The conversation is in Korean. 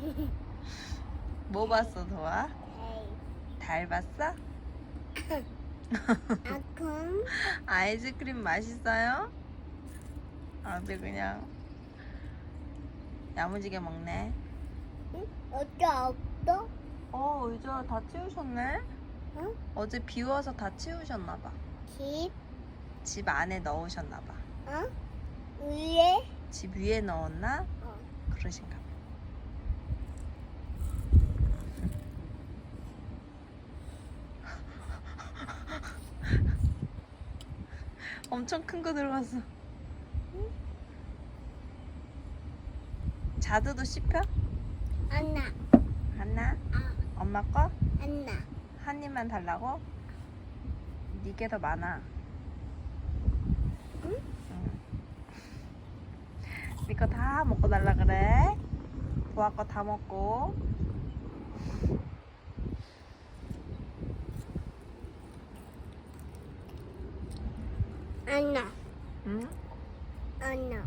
뭐 봤어, 도아? 달 봤어? 아kum. 아이스크림 맛있어요? 아주 그냥 야무지게 먹네. 응? 어때 없어? 어, 의자 다 치우셨네? 응? 어제 비 와서 다 치우셨나봐. 집? 집 안에 넣으셨나봐. 어? 위에? 집 위에 넣었나? 어. 그러신가 봐. 엄청 큰 거 들어갔어. 자두도 씹혀? 안나. 하나? 아, 엄마 거? 안나. 한 입만 달라고? 니게 더 많아. 응? 니거 다 먹고 달라 그래. 도아 거 다 먹고. 안나. 응? 안나.